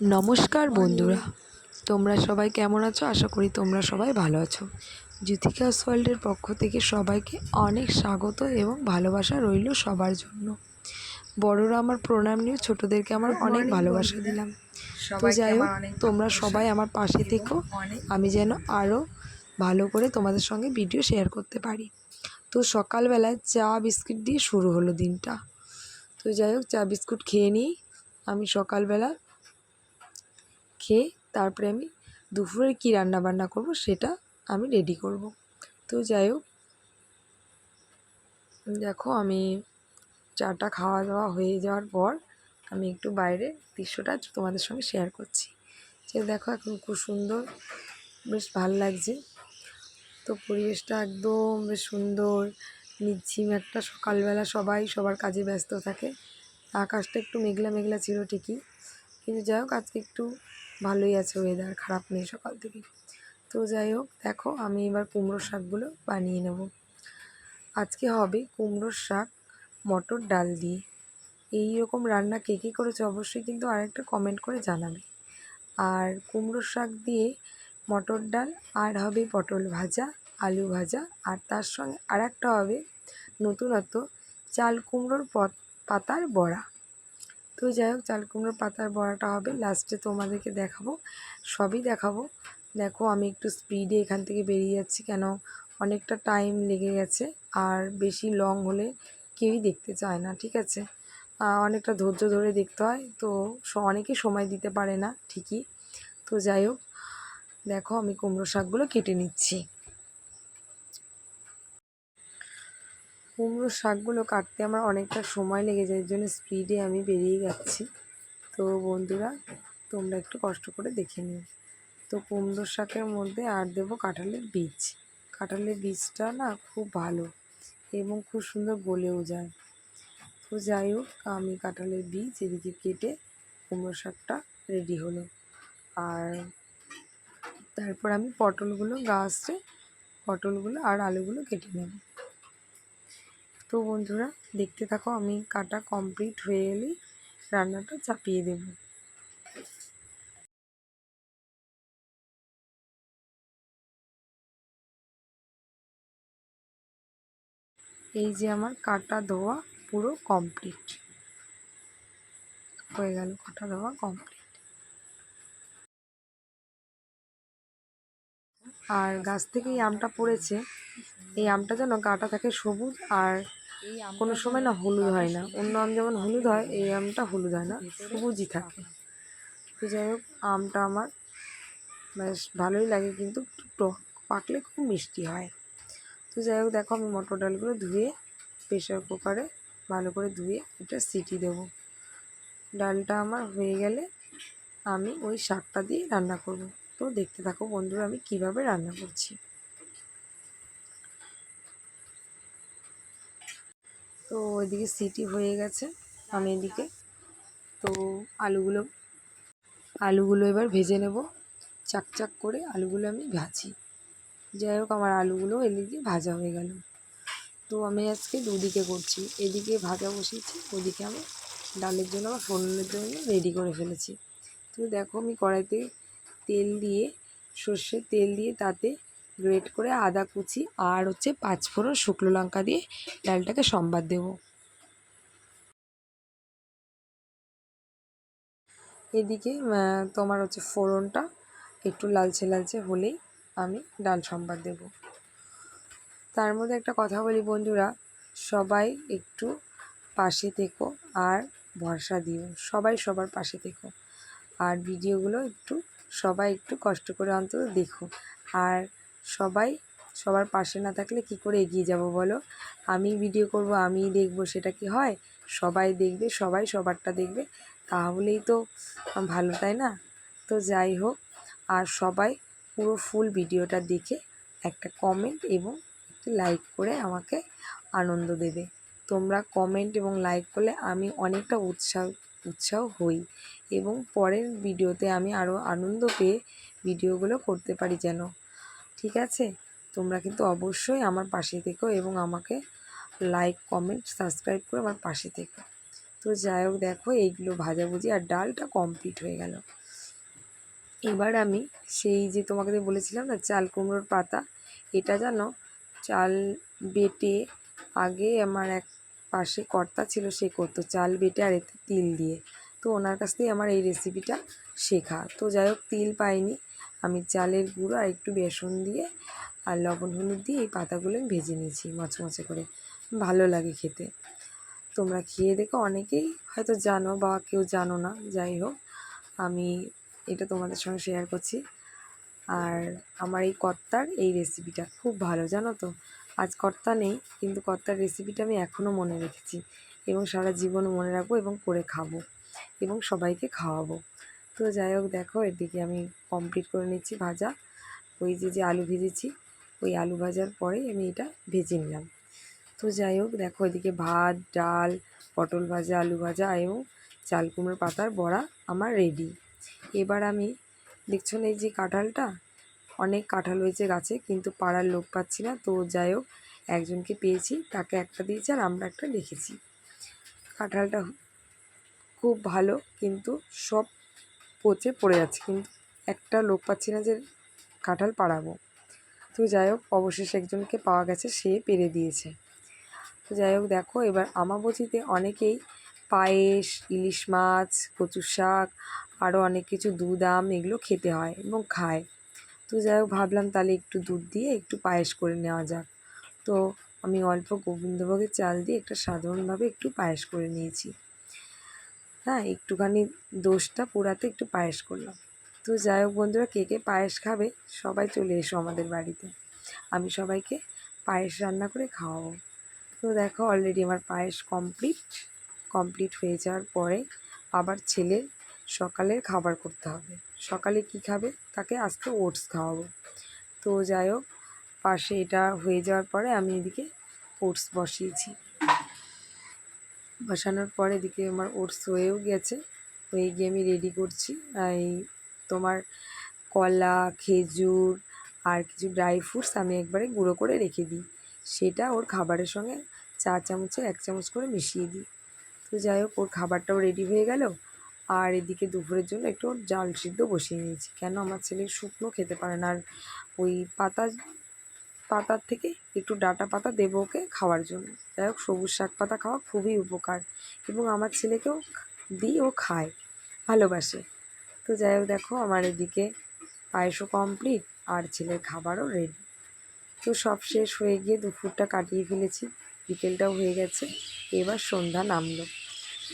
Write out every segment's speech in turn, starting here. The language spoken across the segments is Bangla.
নমস্কার বন্ধুরা। তোমরা সবাই কেমন আছো? আশা করি তোমরা সবাই ভালো আছো। জ্যোতিকাস ওয়ার্ল্ডের পক্ষ থেকে সবাইকে অনেক স্বাগত এবং ভালোবাসা রইল সবার জন্য। বড়রা আমার প্রণাম নিয়ে ছোটদেরকে আমার অনেক ভালোবাসা দিলাম। তো যাই হোক তোমরা সবাই আমার পাশে থেকো। আমি যেন আরও ভালো করে তোমাদের সঙ্গে ভিডিও শেয়ার করতে পারি। তো সকালবেলায় চা বিস্কিট দিয়ে শুরু হলো দিনটা। তো যাই হোক চা বিস্কুট খেয়ে নিই। আমি সকালবেলা খেয়ে তারপরে আমি দুপুরে কী রান্না বান্না করব সেটা আমি রেডি করব। তো যাই হোক, দেখো আমি চাটা খাওয়া দাওয়া হয়ে যাওয়ার পর আমি একটু বাইরে দৃশ্যটা তোমাদের সঙ্গে শেয়ার করছি। যে দেখো এখন খুব সুন্দর, বেশ ভালো লাগছে। তো পরিবেশটা একদম বেশ সুন্দর, নিচ্ছিম একটা সকালবেলা সবাই, সবার কাজে ব্যস্ত থাকে। আকাশটা একটু মেঘলা মেঘলা ছিল ঠিকই। কিন্তু যাই হোক, আজকে একটু ভালোই আছে ওয়েদার খারাপ নেই সকাল থেকে। তো যাই হোক, দেখো আমি এবার কুমড়ো শাকগুলো বানিয়ে নেব। আজকে হবে কুমড়োর শাক, মটর ডাল দিয়ে। এই রকম রান্না কে কী করেছে অবশ্যই কিন্তু আরেকটা কমেন্ট করে জানাবে। আর কুমড়োর শাক দিয়ে মটর ডাল, আর হবে পটল ভাজা, আলু ভাজা, আর তার সঙ্গে আর একটা হবে নতুনত্ব, চাল কুমড়োর পাতার বড়া। তো যাই হোক, চাল কুমড়োর পাতার বড়াটা হবে। লাস্টে তোমাদেরকে দেখাবো। সবই দেখাবো। দেখো, আমি একটু স্পিডে এখান থেকে বেরিয়ে যাচ্ছি কেন? অনেকটা টাইম লেগে গেছে। আর বেশি লং হলে কেউই দেখতে চায় না, ঠিক আছে? অনেকটা ধৈর্য ধরে দেখতে হয়। তো অনেকে সময় দিতে পারে না, ঠিকই। তো যাই হোক, দেখো, আমি কুমড়ো শাকগুলো কেটে নিচ্ছি। কুমড়ো শাকগুলো কাটতে আমার অনেকটা সময় লেগে যায় জন্য স্পিডে আমি বেরিয়ে যাচ্ছি। তো বন্ধুরা, তোমরা একটু কষ্ট করে দেখে নিও। তো কুমড়ো শাকের মধ্যে আর দেবো কাঁঠালের বীজ। কাঁঠালের বীজটা না খুব ভালো এবং খুব সুন্দর গলেও যায়। তো যাই হোক, আমি কাঁঠালের বীজ এদিকে কেটে কুমড়ো শাকটা রেডি হলো। আর তারপর আমি পটলগুলো, গাছে পটলগুলো আর আলুগুলো কেটে নেব। তো বন্ধুরা, দেখতে থাকো, আমি কাটা কমপ্লিট হয়ে গেলেই রান্নাটা চাপিয়ে দেব। এই যে আমার কাটা ধোয়া পুরো কমপ্লিট হয়ে গেল কাটা ধোয়া কমপ্লিট আর গাছ থেকে এই আমটা পড়েছে, এই আমটা যেন গাটা থাকে সবুজ আর কোনো সময় না হলুদ হয় না। অন্য আম যেমন হলুদ হয় এই আমটা হলুদ হয় না সবুজই থাকে। তো যাই হোক আমটা আমার বেশ ভালোই লাগে কিন্তু টক পাকলে খুব মিষ্টি হয়। তো যাই হোক দেখো আমি মটর ডালগুলো ধুয়ে প্রেশার কুকারে ভালো করে ধুয়ে এটা সিটি দেব। ডালটা আমার হয়ে গেলে আমি ওই শাকটা দিয়ে রান্না করব। তো দেখতে থাকো বন্ধুরা আমি কীভাবে রান্না করছি। তো ওইদিকে সিটি হয়ে গেছে আমি এদিকে। তো আলুগুলো আলুগুলো এবার ভেজে নেব। চাকচাক করে আলুগুলো আমি ভাজি। যাই হোক, আমার আলুগুলো এদিকে ভাজা হয়ে গেল। তো আমি আজকে দুদিকে করছি। এদিকে ভাজা বসিয়েছি, ওদিকে আমি ডালের জন্য আমার ফোড়নের জন্য রেডি করে ফেলেছি। তো দেখো আমি কড়াইতে তেল দিয়ে, সর্ষের তেল দিয়ে তাতে গ্রেট করে আদা কুচি আর হচ্ছে পাঁচফোড়ন শুকনো লঙ্কা দিয়ে ডালটাকে সম্বাদ দেব। এদিকে তোমার হচ্ছে ফোড়নটা একটু লালচে লালচে হলেই আমি ডাল সম্বাদ দেব। তার মধ্যে একটা কথা বলি বন্ধুরা, সবাই একটু পাশে থেকো আর ভরসা দিও, সবাই সবার পাশে থেকো আর ভিডিওগুলো একটু, সবাই একটু কষ্ট করে অন্তত দেখো। আর সবাই, সবার পাশে না থাকলে কি করে এগিয়ে যাব বলো? আমি ভিডিও করব আমি দেখব সেটা কি হয়? সবাই দেখবে, সবাই সবারটা দেখবে। তাহলেই তো ভালো, তাই না? তো যাই হোক, আর সবাই পুরো ফুল ভিডিওটা দেখে একটা কমেন্ট এবং একটি লাইক করে আমাকে আনন্দ দেবে। তোমরা কমেন্ট এবং লাইক করলে আমি অনেকটা উৎসাহ উৎসাহ হই এবং পরের ভিডিওতে আমি আরও আনন্দ পেয়ে ভিডিওগুলো করতে পারি যেন। ঠিক আছে? তোমরা কিন্তু অবশ্যই আমার পাশে থেকো এবং আমাকে লাইক কমেন্ট সাবস্ক্রাইব করে আমার পাশে থেকো। তো যাই হোক, দেখো এইগুলো ভাজাভুজি আর ডালটা কমপ্লিট হয়ে গেল। এবার আমি সেই যে তোমাকে বলেছিলাম না, চাল কুমড়োর পাতা, এটা জানো? চাল বেটে আগে আমার এক পাশে কর্তা ছিল, সে করতো চাল বেটে আর এতে তিল দিয়ে। তো ওনার কাছ থেকে আমার এই রেসিপিটা শেখা। তো যাই হোক, তিল পাইনি। আমি চালের গুঁড়ো আর একটু বেসন দিয়ে আর লবণ হলুদ দিয়ে এই পাতাগুলো আমি ভেজে নিয়েছি মচমচে করে। ভালো লাগে খেতে। তোমরা খেয়ে দেখো, অনেকেই হয়তো জানো বা কেউ জানো না, যাই হোক, আমি এটা তোমাদের সঙ্গে শেয়ার করছি। আর আমার এই কর্তার এই রেসিপিটা খুব ভালো, জানো তো? আজ কর্তা নেই, কিন্তু কর্তার রেসিপিটা আমি এখনও মনে রেখেছি এবং সারা জীবন মনে রাখব এবং করে খাব এবং সবাইকে খাওয়াবো। তো যাই হোক, দেখো, এদিকে আমি কমপ্লিট করে নিচ্ছি ভাজা। ওই যে যে আলু ভেজেছি, ওই আলু ভাজার পরেই আমি এটা ভেজে নিলাম। তো যাই হোক, দেখো, এদিকে ভাত, ডাল, পটল ভাজা, আলু ভাজা এবং চাল কুমড়োর পাতার বড়া আমার রেডি এবার আমি, দেখছ না এই যে কাঁঠালটা? অনেক কাঁঠাল হয়েছে গাছে, কিন্তু পাড়ার লোক পাচ্ছি না। তো যাই হোক, একজনকে পেয়েছি, তাকে একটা দিয়েছি আর আমরা একটা রেখেছি। কাঁঠালটা খুব ভালো, কিন্তু সব পচে পড়ে যাচ্ছে, কিন্তু একটা লোক পাচ্ছি না যে কাঁঠাল পাড়াবো। তো যাই হোক, অবশেষে একজনকে পাওয়া গেছে, সে পেরে দিয়েছে। তো যাই হোক, দেখো, এবার আমাবতিতে অনেকেই পায়েস, ইলিশ মাছ কচু শাক আরও অনেক কিছু দুধ, আম এগুলো খেতে হয় এবং খায়। তো যাই হোক, ভাবলাম তাহলে একটু দুধ দিয়ে একটু পায়েস করে নেওয়া যাক। তো আমি অল্প গোবিন্দভোগের চাল দিয়ে একটা সাধারণভাবে একটু পায়েস করে নিয়েছি। হ্যাঁ একটুখানি দোষটা পোড়াতে একটু পায়েস করলাম। তো যাই হোক বন্ধুরা, কে কে পায়েস খাবে সবাই চলে এসো আমাদের বাড়িতে। আমি সবাইকে পায়েস রান্না করে খাওয়াবো। তো দেখো অলরেডি আমার পায়েস কমপ্লিট কমপ্লিট হয়ে যাওয়ার পরে আবার ছেলের সকালের খাবার করতে হবে। সকালে কি খাবে? তাকে আজকে ওটস খাওয়াবো। তো যাই হোক, পাশে এটা হয়ে যাওয়ার পরে আমি এদিকে ওটস বসিয়েছি। বসানোর পরে এদিকে আমার ওটস হয়েও গেছে। হয়ে গিয়ে আমি রেডি করছি। এই তোমার কলা, খেজুর আর কিছু ড্রাই ফ্রুটস আমি একবারে গুঁড়ো করে রেখে দিই। সেটা ওর খাবারের সঙ্গে চা চামচে এক চামচ করে মিশিয়ে দিই। তো যাই হোক, ওর খাবারটাও রেডি হয়ে গেল। আর এদিকে দুপুরের জন্য একটু জাল সিদ্ধ বসিয়ে নিয়েছি। কেন? আমার ছেলে শুকনো খেতে পারে না। আর ওই পাতা পাতার থেকে একটু ডাঁটা পাতা দেবো ওকে খাওয়ার জন্য। যাই হোক, সবুজ শাক পাতা খাওয়া খুবই উপকার এবং আমার ছেলেকেও দিই, ও খায়, ভালোবাসে। তো যাই হোক, দেখো আমার এদিকে পায়েসও কমপ্লিট আর ছেলের খাবারও রেডি তো সব শেষ হয়ে গিয়ে দুপুরটা কাটিয়ে ফেলেছি, বিকেলটাও হয়ে গেছে, এবার সন্ধ্যা নামলো।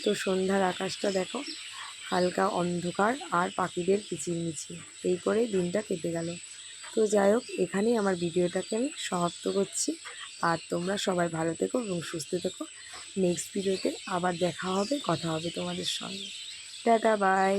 তো সন্ধ্যার আকাশটা দেখো, হালকা অন্ধকার আর পাখিদের কিচিরমিচির, এই করেই দিনটা কেটে গেল। তো যাই হোক, এখানেই আমার ভিডিওটাকে আমি সমাপ্ত করছি। আর তোমরা সবাই ভালো থেকো এবং সুস্থ থেকো। নেক্সট ভিডিওতে আবার দেখা হবে, কথা হবে তোমাদের সঙ্গে। Tata bye